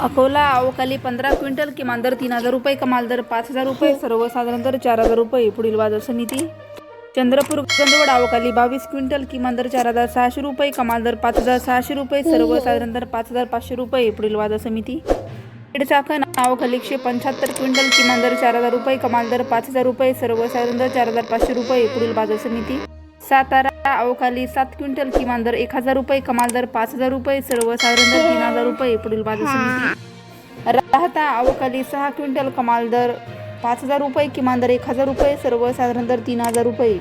अकोला अवकाली पंधरा क्विंटल किमान दर तीन हजार रुपये कमाल दर पाच हजार रुपये सर्वसाधारण दर चार हजार रुपये पुढील बाजार समिती चंद्रपूर चंदवड अवकाली बावीस क्विंटल किमान दर चार हजार सहाशे रुपये कमाल दर पाच हजार सहाशे रुपये सर्वसाधारण दर पाच हजार पाचशे रुपये पुढील बाजार समिती चाकण अवकाली एकशे पंच्याहत्तर क्विंटल किमान दर चार हजार रुपये कमाल दर पाच हजार रुपये सर्वसाधारण दर चार हजार पाचशे रुपये पुढील बाजार समिती सातारा अवकाली सात क्विंटल किमान दर एक हजार रुपये कमाल दर पाच हजार रुपये सर्वसाधारण दर तीन हजार रुपये पुढील बाजार समिती. राहता अवकाली सहा क्विंटल कमाल दर पाच हजार रुपये किमान दर एक हजार रुपये सर्वसाधारण दर तीन हजार रुपये.